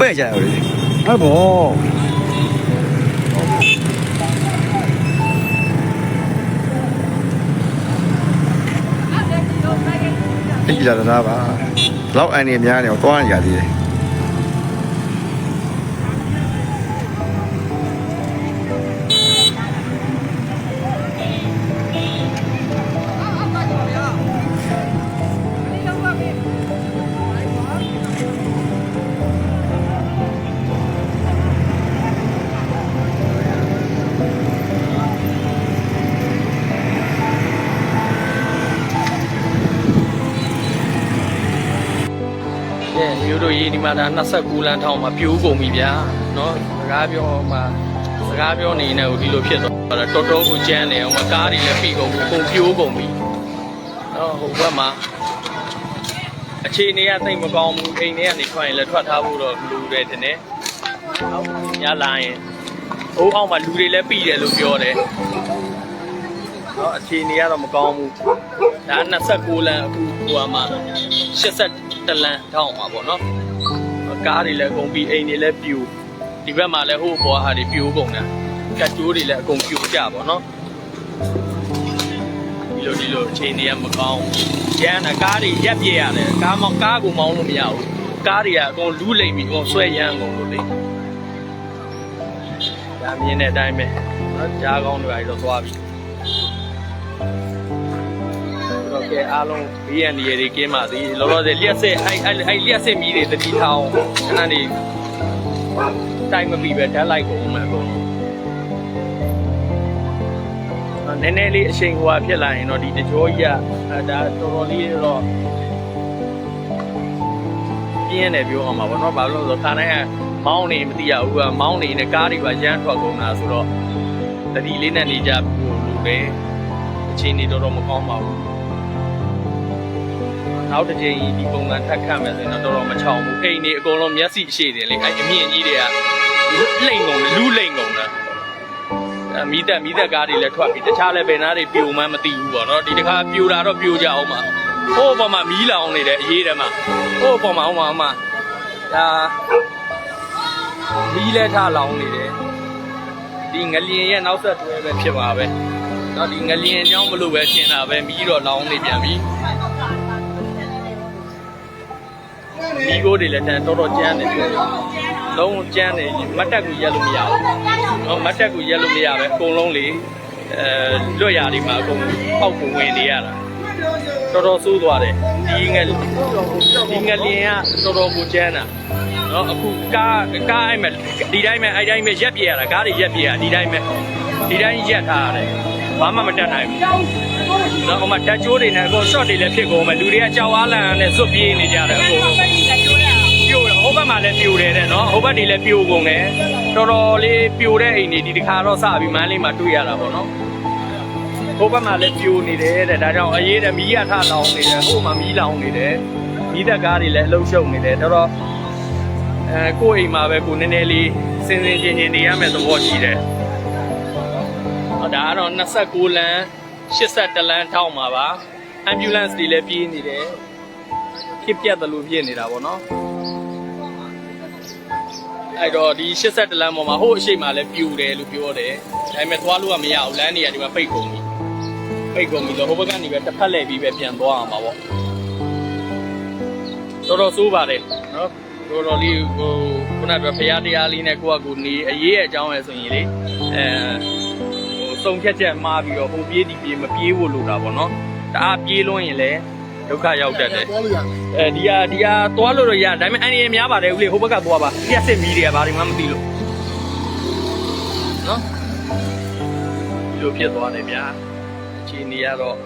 ပဲ့ကြရပြီအဲ့ဘောဒီလာတာပါလောက်အန်နေများနေတော့တွားရသေးတယ် မျိုးတို့ရေးဒီမှာဒါ29လမ်းထောင်မှာပြိုးကုန်ပြီဗျာနော်စကားပြောမှာစကားပြောနေနေကိုဒီလိုဖြစ်သွားတာတော်တော်ကိုကြမ်းနေအောင်မကားတွေလည်းပြီးကုန်ပြီအကုန်ပြိုးကုန်ပြီနော်ဟိုဘက်မှာအခြေအနေကသိမ့်မကောင်းဘူးအိမ်ထဲကနေထွက်ရင်လည်းထွက်ထားဖို့တော့လူတွေတင်နေဟုတ်ညလာရင်အိုးအောက်မှာလူတွေလည်းပြီးတယ်လို့ပြောတယ်တော့အခြေအနေကတော့မကောင်းဘူးဒါ29လမ်းအခုဟိုမှာ87 တလမ်းထောင်မှာပေါ့နော်ကားတွေလည်းအကုန်ပြီးအိမ်တွေလည်းပြူဒီဘက်မှာလည်းဟိုဘောဟာတွေပြူကုန်တာကတ်ကျိုးတွေလည်းအကုန်ပြူကြပေါ့နော်ဒီလိုဒီလိုအခြေအနေကမကောင်းရန်တာကားတွေရက်ပြည့်ရတယ်ကားမောင်းကားကိုမောင်းလို့မရဘူးကားတွေကအကုန်လူးလိမ့်ပြီးအကုန်ဆွဲရမ်းကုန်လို့လေဒါမြင်တဲ့အတိုင်းပဲနော်ကြားကောင်းတွေကတော့သွားပြီ တော့ကဲအားလုံးဘေးရန်ဒီတွေကင်းပါသည်လောလောဆယ်လျှက်စစ်အဲ့အဲ့အဲ့လျှက်စစ်မီးတွေတတိထောင်ခဏနေတိုင်းမပြီးပဲဓာတ်လိုက်ကုန်မှာကုန်နည်းနည်းလေးအချိန်ဟိုဟာဖြစ်လာရင်တော့ဒီတကြောကြီးကအဲဒါတော်တော်လေးတော့ပြင်းတယ်ပြောအောင်ပါဗောနော်ဘာလို့လဲဆိုတော့ခါတိုင်းကမောင်းနေမသိရဘူးကမောင်းနေနဲ့ကားတွေပါရမ်းထွက်ကုန်တာဆိုတော့တတိလေးနဲ့နေကြဘူးလို့ပဲအချိန်နေတော်တော်မကောင်းပါဘူး နောက်တစ်ချိန်ဒီပုံစံထပ်ခတ်မယ်ဆိုရင်တော့တော်တော်မချောင်ဘူးအိမ်နေအကုန်လုံးမျက်စိရှိတယ်လေအဲ့အမြင့်ကြီးတွေကလိမ့်ကုန်တယ်လူးလိမ့်ကုန်တာအမီးတက်မီးတက်ကားတွေလည်းထွက်ပြီးတခြားလည်းဘယ်နာတွေပြိုမှန်းမသိဘူးပေါ့နော်ဒီတစ်ခါပြိုတာတော့ပြိုကြအောင်ပါဟိုးပေါ်မှာမီးလောင်နေတယ်အရေးတယ်မှာဟိုးပေါ်မှာဟိုမှာဟိုမှာဒါမီးလဲထားလောင်နေတယ်ဒီငလျင်ရဲ့နောက်ဆက်တွဲပဲဖြစ်ပါပဲတော့ဒီငလျင်ကြောင့်မလို့ပဲရှင်းတာပဲမီးတော့လောင်နေပြန်ပြီ မိโก้တွေလည်းတန်တော်တော်ကျန်းတယ်ပြောတယ်။လုံးဝကျန်းတယ်မတ်တက်ကူရက်လို့မရဘူး။နော်မတ်တက်ကူရက်လို့မရပဲအကုန်လုံးလေအဲလွတ်ရာတွေမှာအကုန်ပေါက်ပုံဝင်နေရတာ။တော်တော်ဆိုးသွားတယ်။ဒီငယ်ဒီငယ်လင်းကတော်တော်ကိုကျန်းတာ။နော်အခုကားကားအဲ့မဲ့ဒီတိုင်းမဲ့အဲ့တိုင်းမဲ့ရက်ပြရတာကားတွေရက်ပြရဒီတိုင်းမဲ့ဒီတိုင်းရက်ထားရတယ်။ ဘာမှမတက်နိုင်ဘူး။နော်ဟိုမှာဓာတ်ကြိုးတွေနဲ့အကုန် short တွေလည်းဖြစ်ကုန်မယ်လူတွေကကြောက်အားလန့်နဲ့စွတ်ပြေးနေကြတယ်အကုန်လုံးပြိုတယ်ဟိုဘက်မှာလည်းပြိုတယ်တဲ့နော်ဟိုဘက်တွေလည်းပြိုကုန်တယ်တော်တော်လေးပြိုတဲ့အိမ်တွေဒီတစ်ခါတော့စပြီးမန်းလေးမှာတွေ့ရတာပေါ့နော်ဟိုဘက်မှာလည်းပြိုနေတယ်တဲ့ဒါကြောင့်အရေးတဲ့မီးရထလောင်နေတယ်ဟိုမှာမီးလောင်နေတယ်မီးသက်ကားတွေလည်းအလုံးရှုံနေတယ်တော်တော်အဲကိုယ့်အိမ်မှာပဲကိုနည်းနည်းလေးစင်စင်ချင်းချင်းနေရမယ်သဘောရှိတယ်ဟော ဒါကတော့29လမ်း82လမ်းထောက်မှာပါ ambulance တွေလည်းပြေးနေတယ်ဖြစ်ပြတ်တယ်လို့ဖြစ်နေတာပေါ့နော်အဲ့တော့ဒီ82လမ်းပေါ်မှာဟိုအရှိတ်မှာလည်းပြူတယ်လို့ပြောတယ်ဒါပေမဲ့သွားလို့ကမရဘူးလမ်းတွေကဒီမှာပိတ်ကုန်ပြီပိတ်ကုန်ပြီတော့ဟိုဘက်ကနေပဲတစ်ဖက်လှည့်ပြီးပဲပြန်သွားအောင်ပါပေါ့တော်တော်ဆိုးပါတယ်နော်တော်တော်လေးဟိုခုနကဖရားတရားလေးနဲ့ကိုယ့်အကူနေအရေးအကြောင်းရယ်ဆိုရင်လေအဲဟို စုံဖြတ်ချက်မှားပြီးတော့ဟိုပြေးဒီပြေးမပြေးဖို့လိုတာပေါ့နော်တအားပြေးလွန်းရင်လည်းဒုက္ခရောက်တတ်တယ်သွားလို့ရတယ်အဲဒီဟာဒီဟာသွားလို့တော့ရဒါပေမဲ့အန်ရများပါတယ်ဦးလေးဟိုဘက်ကသွားပါပြက်စစ်မီးတွေကဘာတွေမှမသိလို့နော်ဒီလိုဖြစ်သွားတယ်ဗျာအခြေအနေကတော့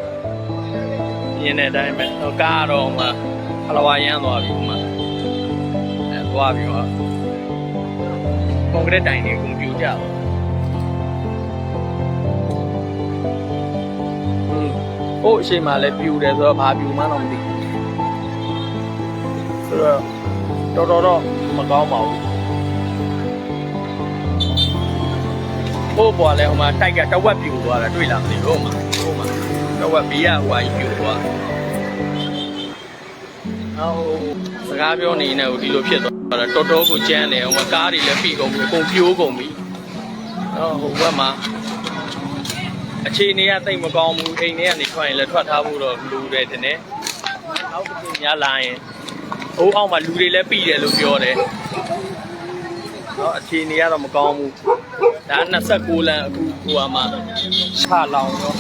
ပြင်းတဲ့အတိုင်းပဲဟိုကားတော့မှအလဝါရမ်းသွားပြီဥမာအဲသွားပြီဟာကွန်ကရစ်တိုင်တွေကွန်ပျူတာ ဟိုအရှိန်မှလည်းပြူတယ်ဆိုတော့ဘာပြူမှန်းတော့မသိဘူးဆိုတော့တော်တော်တော့မကောင်းပါဘူးဟိုပေါ်လဲဟိုမှာတိုက်ကတဝက်ပြူသွားတာတွေ့လားမသိဘူးဟိုမှာဟိုမှာတဝက်ဘေးကဟိုအကြီးပြူသွားဟောစကားပြောနေနေဟိုဒီလိုဖြစ်သွားအဲ့တော့တော်တော်ကိုကျန်းတယ်ဟိုမှာကားတွေလည်းပြီးကုန်ပြီအကုန်ပြိုးကုန်ပြီနော်ဟိုဘက်မှာ အခြေအနေကတိတ်မကောင်းဘူးအိမ်ထဲကနေထွက်ရင်လည်းထွက်ထားဖို့တော့လူတယ်တင်တယ်အောက်တစ်ခုများလာရင်ဟိုအောက်မှာလူတွေလည်းပြီးတယ်လို့ပြောတယ်နော်အခြေအနေကတော့မကောင်းဘူးဒါ29လမ်းအခုဟိုမှာချလောင်တော့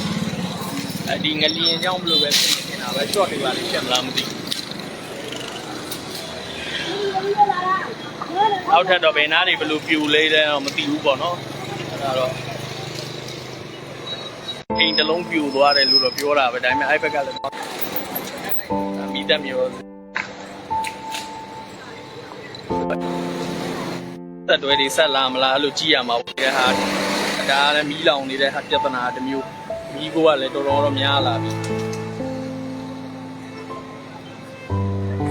အဒီငလျင်ကြောင့်မလို့ပဲဖြစ်နေနေတာပဲ short တွေပါလိမ့်ဖြစ်မလားမသိဘူးအောက်ထပ်တော့ဘယ်နားတွေဘယ်လိုပြူလဲလဲတော့မသိဘူးပေါ့နော်အဲ့ဒါတော့ အိမ်တစ်လုံးပြူသွားတယ်လို့တော့ပြောတာပဲဒါပေမဲ့အဲ့ဘက်ကလည်းမိတက်မျိုးသက်တွေတွေဆက်လာမလားအဲ့လိုကြည့်ရမှာပေါ့ဒီဟာဒါလည်းမီးလောင်နေတဲ့ဟာပြဿနာတစ်မျိုးမီးကိုကလည်းတော်တော်တော့များလာပြီ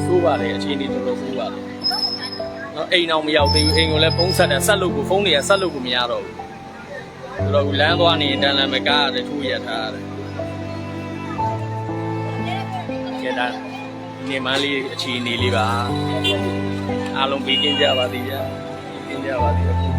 ဆိုးပါတယ်အခြေအနေတော်တော်ဆိုးပါတယ်နော်အိမ်အောင်မရောက်သေးဘူးအိမ်ကိုလည်းဖုန်းဆက်တယ်ဆက်လို့ကိုဖုန်းတွေကဆက်လို့ကိုမရတော့ဘူး ဆိုတော့လမ်းသွားနေတန်လန်မကားရတယ်ထိုးရထားရတယ်ကဲဒါနေမလေးအခြေအနေလေးပါအားလုံးပြီးကင်းကြပါသေးဗျာပြီးကင်းကြပါသေး